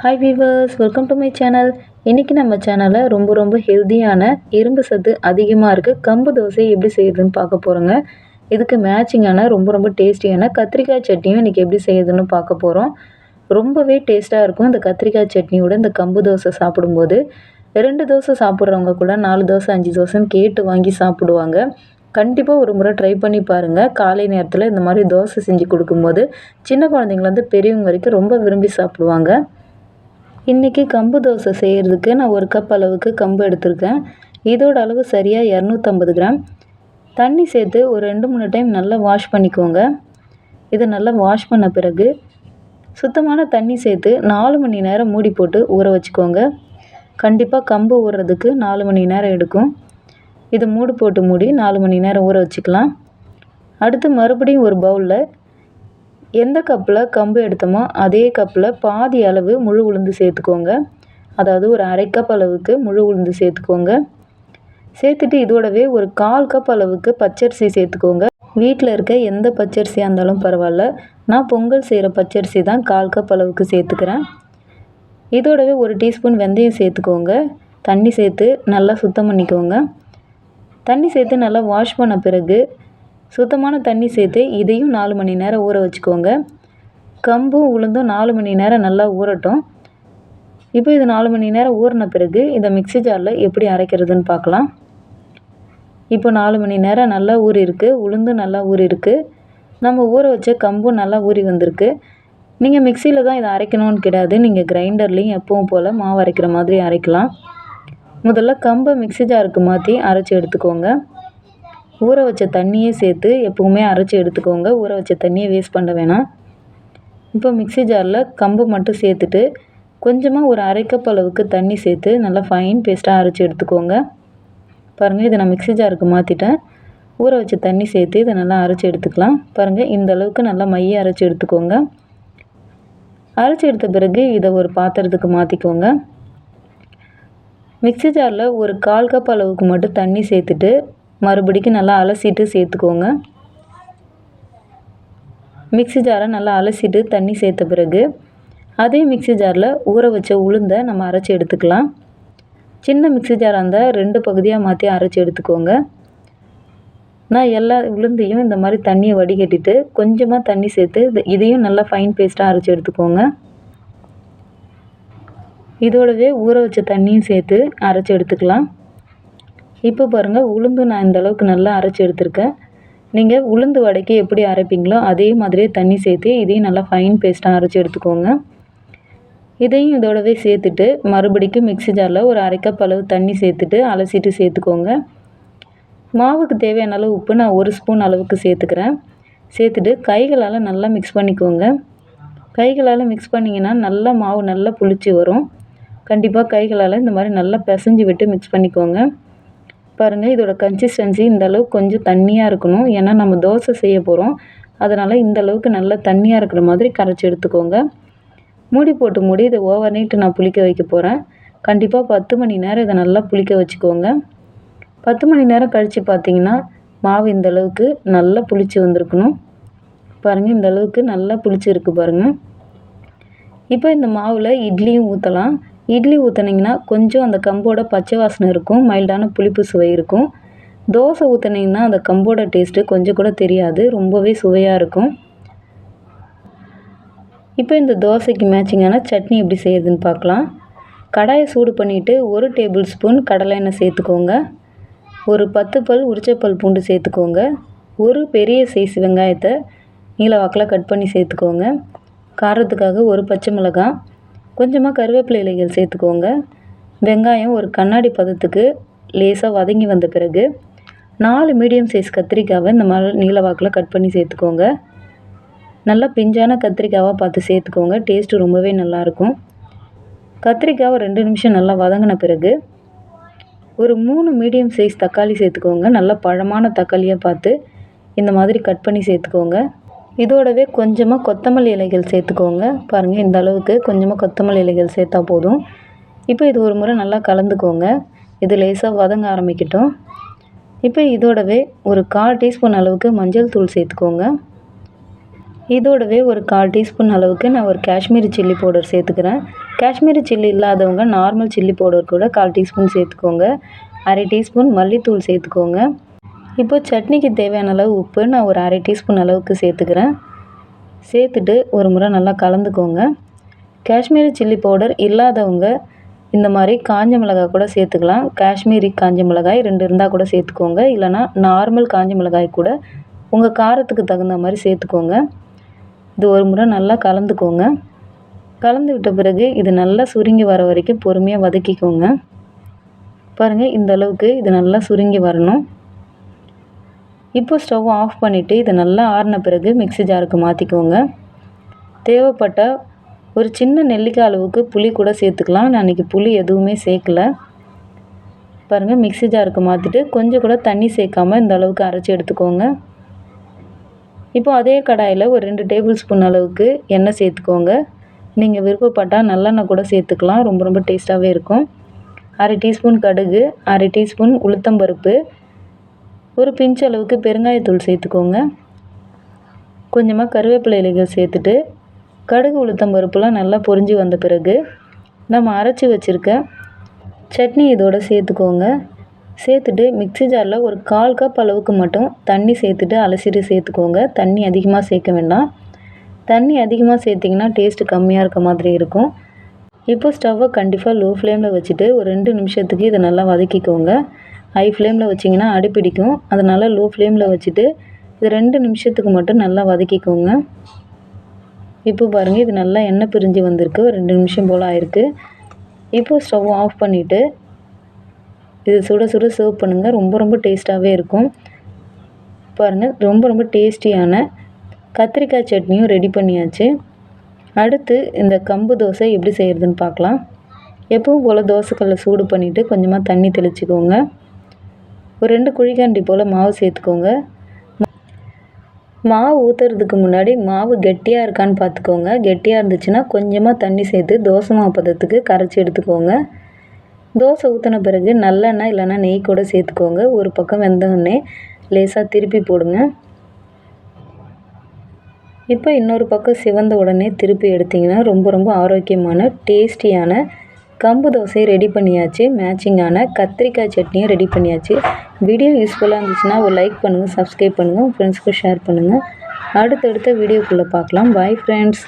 Hi viewers welcome to my channel இன்றைக்கி நம்ம சேனலில் ரொம்ப ரொம்ப ஹெல்த்தியான இரும்பு சத்து அதிகமாக இருக்குது கம்பு தோசை எப்படி செய்யுதுன்னு பார்க்க போகிறோங்க இதுக்கு மேட்சிங்கான ரொம்ப ரொம்ப டேஸ்டியான கத்திரிக்காய் சட்னியும் இன்றைக்கி எப்படி செய்யுதுன்னு பார்க்க போகிறோம் ரொம்பவே டேஸ்ட்டாக இருக்கும் இந்த கத்திரிக்காய் சட்னியோட இந்த கம்பு தோசை சாப்பிடும்போது. ரெண்டு தோசை சாப்பிட்றவங்க கூட நாலு தோசை அஞ்சு தோசைன்னு கேட்டு வாங்கி சாப்பிடுவாங்க. கண்டிப்பாக ஒரு முறை ட்ரை பண்ணி பாருங்கள் காலை நேரத்தில் இந்த மாதிரி தோசை செஞ்சு கொடுக்கும்போது சின்ன குழந்தைங்கலேருந்து பெரியவங்க வரைக்கும் ரொம்ப விரும்பி சாப்பிடுவாங்க. இன்றைக்கி கம்பு தோசை செய்கிறதுக்கு நான் ஒரு கப் அளவுக்கு கம்பு எடுத்திருக்கேன். இதோட அளவு சரியாக இரநூத்தம்பது கிராம். தண்ணி சேர்த்து ஒரு ரெண்டு மூணு டைம் நல்லா வாஷ் பண்ணிக்கோங்க. இதை நல்லா வாஷ் பண்ண பிறகு சுத்தமான தண்ணி சேர்த்து நாலு மணி நேரம் மூடி போட்டு ஊற வச்சுக்கோங்க. கண்டிப்பாக கம்பு ஊறுறதுக்கு நாலு மணி நேரம் எடுக்கும். இதை மூடு போட்டு மூடி நாலு மணி நேரம் ஊற வச்சுக்கலாம். அடுத்து மறுபடியும் ஒரு பவுலில் எந்த கப்பில் கம்பு எடுத்தோமோ அதே கப்பில் பாதி அளவு முழு உளுந்து சேர்த்துக்கோங்க. அதாவது ஒரு அரை கப் அளவுக்கு முழு உளுந்து சேர்த்துக்கோங்க. சேர்த்துட்டு இதோடவே ஒரு கால் கப் அளவுக்கு பச்சரிசி சேர்த்துக்கோங்க. வீட்டில் இருக்க எந்த பச்சரிசியாக இருந்தாலும் பரவாயில்ல. நான் பொங்கல் செய்கிற பச்சரிசி தான் கால் கப் அளவுக்கு சேர்த்துக்கிறேன். இதோடவே ஒரு டீஸ்பூன் வெந்தயம் சேர்த்துக்கோங்க. தண்ணி சேர்த்து நல்லா சுத்தம் பண்ணிக்கோங்க. தண்ணி சேர்த்து நல்லா வாஷ் பண்ண பிறகு சுத்தமான தண்ணி சேர்த்து இதையும் நாலு மணி நேரம் ஊற வச்சுக்கோங்க. கம்பும் உளுந்தும் நாலு மணி நேரம் நல்லா ஊறட்டும். இப்போ இது நாலு மணி நேரம் ஊறின பிறகு இதை மிக்ஸி ஜாரில் எப்படி அரைக்கிறதுன்னு பார்க்கலாம். இப்போ நாலு மணி நேரம் நல்லா ஊறி இருக்குது உளுந்தும் நல்லா ஊறி இருக்குது நம்ம ஊற வச்ச கம்பும் நல்லா ஊறி வந்திருக்கு. நீங்கள் மிக்சியில் தான் இதை அரைக்கணும்னு கிடையாது. நீங்கள் கிரைண்டர்லேயும் எப்பவும் போல் மாவு அரைக்கிற மாதிரி அரைக்கலாம். முதல்ல கம்பை மிக்ஸி ஜாருக்கு மாற்றி அரைச்சி எடுத்துக்கோங்க. ஊற வச்ச தண்ணியே சேர்த்து எப்போவுமே அரைச்சி எடுத்துக்கோங்க. ஊற வச்ச தண்ணியை வேஸ்ட் பண்ண வேணாம். இப்போ மிக்ஸி ஜாரில் கம்பு மட்டும் சேர்த்துட்டு கொஞ்சமாக ஒரு அரை கப் அளவுக்கு தண்ணி சேர்த்து நல்லா ஃபைன் பேஸ்ட்டாக அரைச்சி எடுத்துக்கோங்க. பாருங்கள் இதை நான் மிக்ஸி ஜாருக்கு மாற்றிட்டேன் ஊற வச்ச தண்ணி சேர்த்து இதை நல்லா அரைச்சி எடுத்துக்கலாம். பாருங்கள் இந்த அளவுக்கு நல்லா மைய அரைச்சி எடுத்துக்கோங்க. அரைச்சி எடுத்த பிறகு இதை ஒரு பாத்திரத்துக்கு மாற்றிக்கோங்க மிக்ஸி ஜாரில் ஒரு கால் கப் அளவுக்கு மட்டும் தண்ணி சேர்த்துட்டு மறுபடிக்கும் நல்லா அலசிட்டு சேர்த்துக்கோங்க. மிக்ஸி ஜாரை நல்லா அலசிட்டு தண்ணி சேர்த்த பிறகு அதே மிக்ஸி ஜாரில் ஊற வச்ச உளுந்தை நம்ம அரைச்சி எடுத்துக்கலாம். சின்ன மிக்ஸி ஜாராக இருந்தால் ரெண்டு பகுதியாக மாற்றி அரைச்சி எடுத்துக்கோங்க. நான் எல்லா உளுந்தையும் இந்த மாதிரி தண்ணியை வடிகட்டிட்டு கொஞ்சமாக தண்ணி சேர்த்து இதையும் நல்லா ஃபைன் பேஸ்ட்டாக அரைச்சி எடுத்துக்கோங்க. இதோடவே ஊற வச்ச தண்ணியும் சேர்த்து அரைச்சி எடுத்துக்கலாம். இப்போ பாருங்கள் உளுந்து நான் இந்த அளவுக்கு நல்லா அரைச்சி எடுத்திருக்கேன். நீங்கள் உளுந்து வடைக்கு எப்படி அரைப்பீங்களோ அதே மாதிரியே தண்ணி சேர்த்து இதையும் நல்லா ஃபைன் பேஸ்ட்டாக அரைச்சி எடுத்துக்கோங்க. இதையும் இதோடவே சேர்த்துட்டு மறுபடிக்கும் மிக்ஸி ஜாரில் ஒரு அரைக்கப் அளவு தண்ணி சேர்த்துட்டு அலசிட்டு சேர்த்துக்கோங்க. மாவுக்கு தேவையான அளவு உப்பு நான் ஒரு ஸ்பூன் அளவுக்கு சேர்த்துக்கிறேன். சேர்த்துட்டு கைகளால் நல்லா மிக்ஸ் பண்ணிக்கோங்க. கைகளால் மிக்ஸ் பண்ணிங்கன்னா நல்லா மாவு நல்லா புளிச்சு வரும். கண்டிப்பாக கைகளால் இந்த மாதிரி நல்லா பிசைஞ்சு விட்டு மிக்ஸ் பண்ணிக்கோங்க. பாருங்கள் இதோட கன்சிஸ்டன்சி இந்த அளவுக்கு கொஞ்சம் தண்ணியாக இருக்கணும். ஏன்னா நம்ம தோசை செய்ய போகிறோம் அதனால் இந்த அளவுக்கு நல்லா தண்ணியாக இருக்கிற மாதிரி கரைச்சி எடுத்துக்கோங்க. மூடி போட்டு மூடி இதை ஓவர் நைட்டு நான் புளிக்க வைக்க போகிறேன் கண்டிப்பாக பத்து மணி நேரம் இதை நல்லா புளிக்க வச்சுக்கோங்க. பத்து மணி நேரம் கழித்து பார்த்தீங்கன்னா மாவு இந்த அளவுக்கு நல்லா புளிச்சு வந்திருக்கணும். பாருங்கள் இந்த அளவுக்கு நல்லா புளிச்சிருக்கு பாருங்கள் இப்போ இந்த மாவில் இட்லியும் ஊற்றலாம் இட்லி ஊற்றுனீங்கன்னா கொஞ்சம் அந்த கம்போட பச்சை வாசனை இருக்கும் மைல்டான புளிப்பு சுவை இருக்கும். தோசை ஊற்றுனீங்கன்னா அந்த கம்போட டேஸ்ட்டு கொஞ்சம் கூட தெரியாது ரொம்பவே சுவையாக இருக்கும். இப்போ இந்த தோசைக்கு மேட்சிங்கான சட்னி எப்படி செய்யுதுன்னு பார்க்கலாம். கடாயை சூடு பண்ணிவிட்டு ஒரு டேபிள் ஸ்பூன் கடலை எண்ணெய் சேர்த்துக்கோங்க. ஒரு பத்து பல் உரிச்சப்பல் பூண்டு சேர்த்துக்கோங்க. ஒரு பெரிய சைஸ் வெங்காயத்தை நீல வாக்கில் கட் பண்ணி சேர்த்துக்கோங்க. காரத்துக்காக ஒரு பச்சை மிளகாய் கொஞ்சமாக கருவேப்பிலை இலைகள் சேர்த்துக்கோங்க. வெங்காயம் ஒரு கண்ணாடி பதத்துக்கு லேசாக வதங்கி வந்த பிறகு நாலு மீடியம் சைஸ் கத்திரிக்காவை இந்த மாதிரி நீளவாக்கில் கட் பண்ணி சேர்த்துக்கோங்க. நல்லா பிஞ்சான கத்திரிக்காவாக பார்த்து சேர்த்துக்கோங்க. டேஸ்ட்டு ரொம்பவே நல்லாயிருக்கும் கத்திரிக்காவை ரெண்டு நிமிஷம் நல்லா வதங்கின பிறகு ஒரு மூணு மீடியம் சைஸ் தக்காளி சேர்த்துக்கோங்க. நல்லா பழமான தக்காளியாக பார்த்து இந்த மாதிரி கட் பண்ணி சேர்த்துக்கோங்க. இதோடவே கொஞ்சமாக கொத்தமல்லி இலைகள் சேர்த்துக்கோங்க. பாருங்கள் இந்த அளவுக்கு கொஞ்சமாக கொத்தமல்லி இலைகள் சேர்த்தா போதும். இப்போ இது ஒரு முறை நல்லா கலந்துக்கோங்க. இது லேசாக வதங்க ஆரம்பிக்கட்டும். இப்போ இதோடவே ஒரு கால் டீஸ்பூன் அளவுக்கு மஞ்சள் தூள் சேர்த்துக்கோங்க. இதோடவே ஒரு கால் டீஸ்பூன் அளவுக்கு நான் ஒரு காஷ்மீரி சில்லி பவுடர் சேர்த்துக்கிறேன். காஷ்மீரி சில்லி இல்லாதவங்க நார்மல் சில்லி பவுடர் கூட கால் டீஸ்பூன் சேர்த்துக்கோங்க. அரை டீஸ்பூன் மல்லித்தூள் சேர்த்துக்கோங்க. இப்போது சட்னிக்கு தேவையான அளவு உப்பு நான் ஒரு அரை டீஸ்பூன் அளவுக்கு சேர்த்துக்கிறேன். சேர்த்துட்டு ஒரு முறை நல்லா கலந்துக்கோங்க. காஷ்மீரி சில்லி பவுடர் இல்லாதவங்க இந்த மாதிரி காஞ்ச மிளகாய் கூட சேர்த்துக்கலாம். காஷ்மீரி காஞ்ச மிளகாய் ரெண்டு இருந்தால் கூட சேர்த்துக்கோங்க. இல்லைனா நார்மல் காஞ்ச மிளகாய் கூட உங்கள் காரத்துக்கு தகுந்த மாதிரி சேர்த்துக்கோங்க. இது ஒரு முறை நல்லா கலந்துக்கோங்க. கலந்து விட்ட பிறகு இது நல்லா சுருங்கி வர வரைக்கும் பொறுமையாக வதக்கிக்கோங்க. பாருங்கள் இந்த அளவுக்கு இது நல்லா சுருங்கி வரணும். இப்போ ஸ்டவ் ஆஃப் பண்ணிவிட்டு இதை நல்லா ஆறின பிறகு மிக்ஸி ஜாருக்கு மாற்றிக்கோங்க தேவைப்பட்டால் ஒரு சின்ன நெல்லிக்காய் அளவுக்கு புளி கூட சேர்த்துக்கலாம். நான் அன்றைக்கி புளி எதுவுமே சேர்க்கல. பாருங்கள் மிக்ஸி ஜாருக்கு மாற்றிட்டு கொஞ்சம் கூட தண்ணி சேர்க்காமல் இந்த அளவுக்கு அரைச்சி எடுத்துக்கோங்க. இப்போ அதே கடாயில் ஒரு ரெண்டு டேபிள் ஸ்பூன் அளவுக்கு எண்ணெய் சேர்த்துக்கோங்க. நீங்கள் விருப்பப்பட்டால் நல்லெண்ணெய் கூட சேர்த்துக்கலாம். ரொம்ப ரொம்ப டேஸ்ட்டாகவே இருக்கும். அரை டீஸ்பூன் கடுகு அரை டீஸ்பூன் உளுத்தம்பருப்பு ஒரு பிஞ்ச் அளவுக்கு பெருங்காயத்தூள் சேர்த்துக்கோங்க. கொஞ்சமாக கருவேப்பிலை இலைகள் சேர்த்துட்டு கடுகு உளுத்தம் பருப்புலாம் நல்லா பொரிஞ்சு வந்த பிறகு நம்ம அரைச்சி வச்சுருக்க சட்னி இதோடு சேர்த்துக்கோங்க. சேர்த்துட்டு மிக்ஸி ஜாரில் ஒரு கால் கப் அளவுக்கு மட்டும் தண்ணி சேர்த்துட்டு அலசிட்டு சேர்த்துக்கோங்க. தண்ணி அதிகமாக சேர்க்க வேண்டாம். தண்ணி அதிகமாக சேர்த்திங்கன்னா டேஸ்ட்டு கம்மியாக இருக்க மாதிரி இருக்கும். இப்போ ஸ்டவ்வை கண்டிப்பாக லோ ஃப்ளேமில் வச்சுட்டு ஒரு ரெண்டு நிமிஷத்துக்கு இதை நல்லா வதக்கிக்கோங்க. ஹை ஃப்ளேமில் வச்சிங்கன்னா அடிப்பிடிக்கும் அதனால் லோ ஃப்ளேமில் வச்சுட்டு இது ரெண்டு நிமிஷத்துக்கு மட்டும் நல்லா வதக்கிக்கோங்க. இப்போ பாருங்கள் இது நல்லா எண்ணெய் பிரிஞ்சு வந்திருக்கு. ஒரு ரெண்டு நிமிஷம் போல் ஆயிருக்கு. இப்போது ஸ்டவ் ஆஃப் பண்ணிவிட்டு இது சுட சுட சர்வ் பண்ணுங்கள் ரொம்ப ரொம்ப டேஸ்ட்டாகவே இருக்கும். பாருங்கள் ரொம்ப ரொம்ப டேஸ்டியான கத்திரிக்காய் சட்னியும் ரெடி பண்ணியாச்சு. அடுத்து இந்த கம்பு தோசை எப்படி செய்கிறதுன்னு பார்க்கலாம். எப்பவும் போல் தோசைக்கல்லை சூடு பண்ணிவிட்டு கொஞ்சமாக தண்ணி தெளிச்சுக்கோங்க. ஒரு ரெண்டு குழிக்கண்டி போல் மாவு சேர்த்துக்கோங்க. மாவு ஊற்றுறதுக்கு முன்னாடி மாவு கெட்டியாக இருக்கான்னு பார்த்துக்கோங்க கெட்டியாக இருந்துச்சுன்னா கொஞ்சமாக தண்ணி சேர்த்து தோசை மாவு பதத்துக்கு கரைச்சி எடுத்துக்கோங்க. தோசை ஊற்றின பிறகு நல்லெண்ணெய் இல்லைன்னா நெய் கூட சேர்த்துக்கோங்க. ஒரு பக்கம் வெந்தவுடனே லேசாக திருப்பி போடுங்க. இப்போ இன்னொரு பக்கம் சிவந்த உடனே திருப்பி எடுத்திங்கன்னா ரொம்ப ரொம்ப ஆரோக்கியமான டேஸ்டியான கம்பு தோசையை ரெடி பண்ணியாச்சு. மேட்சிங்கான கத்திரிக்காய் சட்னியும் ரெடி பண்ணியாச்சு. வீடியோ யூஸ்ஃபுல்லாக இருந்துச்சுன்னா ஒரு லைக் பண்ணுங்கள் சப்ஸ்கிரைப் பண்ணுங்கள் உங்கள் ஃப்ரெண்ட்ஸ்க்கு ஷேர் பண்ணுங்கள் அடுத்தடுத்த வீடியோக்குள்ளே பார்க்கலாம். Bye friends